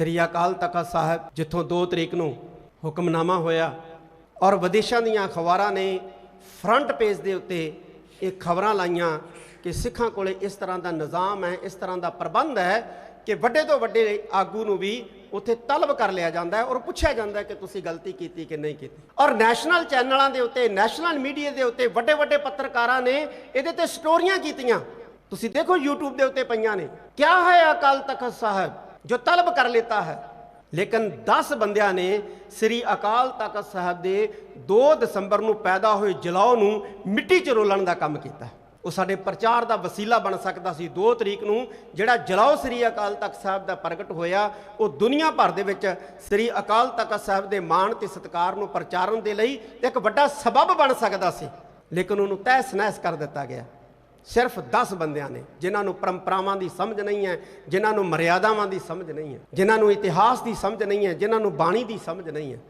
ਸ੍ਰੀ ਅਕਾਲ ਤਖਤ ਸਾਹਿਬ, ਜਿੱਥੋਂ 2 ਤਰੀਕ ਨੂੰ ਹੁਕਮਨਾਮਾ ਹੋਇਆ ਔਰ ਵਿਦੇਸ਼ਾਂ ਦੀਆਂ ਅਖਬਾਰਾਂ ਨੇ ਫਰੰਟ ਪੇਜ ਦੇ ਉੱਤੇ ਇਹ ਖਬਰਾਂ ਲਾਈਆਂ ਕਿ ਸਿੱਖਾਂ ਕੋਲੇ ਇਸ ਤਰ੍ਹਾਂ ਦਾ ਨਿਜ਼ਾਮ ਹੈ, ਇਸ ਤਰ੍ਹਾਂ ਦਾ ਪ੍ਰਬੰਧ ਹੈ ਕਿ ਵੱਡੇ ਤੋਂ ਵੱਡੇ ਆਗੂ ਨੂੰ ਵੀ ਉੱਥੇ ਤਲਬ ਕਰ ਲਿਆ ਜਾਂਦਾ ਹੈ ਔਰ ਪੁੱਛਿਆ ਜਾਂਦਾ ਹੈ ਕਿ ਤੁਸੀਂ ਗਲਤੀ ਕੀਤੀ ਕਿ ਨਹੀਂ ਕੀਤੀ। ਔਰ ਨੈਸ਼ਨਲ ਚੈਨਲਾਂ ਦੇ ਉੱਤੇ ਨੈਸ਼ਨਲ ਮੀਡੀਆ ਦੇ ਉੱਤੇ ਵੱਡੇ ਵੱਡੇ ਪੱਤਰਕਾਰਾਂ ਨੇ ਇਹਦੇ ਤੇ ਸਟੋਰੀਆਂ ਕੀਤੀਆਂ। ਤੁਸੀਂ ਦੇਖੋ YouTube ਦੇ ਉੱਤੇ ਪਈਆਂ ਨੇ। ਕਿਆ ਹੈ ਅਕਾਲ ਤਖਤ ਸਾਹਿਬ? ਜੋ ਤਲਬ ਕਰ ਲੈਤਾ ਹੈ। ਲੇਕਿਨ 10 ਬੰਦਿਆਂ ਨੇ ਸ੍ਰੀ ਅਕਾਲ ਤਖਤ ਸਾਹਿਬ ਦੇ 2 ਦਸੰਬਰ ਨੂੰ ਪੈਦਾ ਹੋਏ ਜਲਾਉ ਨੂੰ ਮਿੱਟੀ 'ਚ ਰੋਲਣ ਦਾ ਕੰਮ ਕੀਤਾ। ਉਹ ਸਾਡੇ ਪ੍ਰਚਾਰ ਦਾ ਵਸੀਲਾ ਬਣ ਸਕਦਾ ਸੀ 2 ਤਰੀਕ ਨੂੰ, ਜਿਹੜਾ ਜਲਾਉ ਸ੍ਰੀ ਅਕਾਲ ਤਖਤ ਸਾਹਿਬ ਦਾ ਪ੍ਰਗਟ ਹੋਇਆ, ਉਹ ਦੁਨੀਆ ਭਰ ਦੇ ਵਿੱਚ ਸ੍ਰੀ ਅਕਾਲ ਤਖਤ ਸਾਹਿਬ ਦੇ ਮਾਣ ਤੇ ਸਤਿਕਾਰ ਨੂੰ ਪ੍ਰਚਾਰਨ ਦੇ ਲਈ ਇੱਕ ਵੱਡਾ ਸਬਬ ਬਣ ਸਕਦਾ ਸੀ। ਲੇਕਿਨ ਉਹਨੂੰ ਤਹਿਸ ਨਹਿਸ ਕਰ ਦਿੱਤਾ ਗਿਆ। ਸਿਰਫ 10 ਬੰਦਿਆਂ ਨੇ, ਜਿਨ੍ਹਾਂ ਨੂੰ ਪਰੰਪਰਾਵਾਂ ਦੀ ਸਮਝ ਨਹੀਂ ਹੈ, ਜਿਨ੍ਹਾਂ ਨੂੰ ਮਰਿਆਦਾਵਾਂ ਦੀ ਸਮਝ ਨਹੀਂ ਹੈ, ਜਿਨ੍ਹਾਂ ਨੂੰ ਇਤਿਹਾਸ ਦੀ ਸਮਝ ਨਹੀਂ ਹੈ, ਜਿਨ੍ਹਾਂ ਨੂੰ ਬਾਣੀ ਦੀ ਸਮਝ ਨਹੀਂ ਹੈ।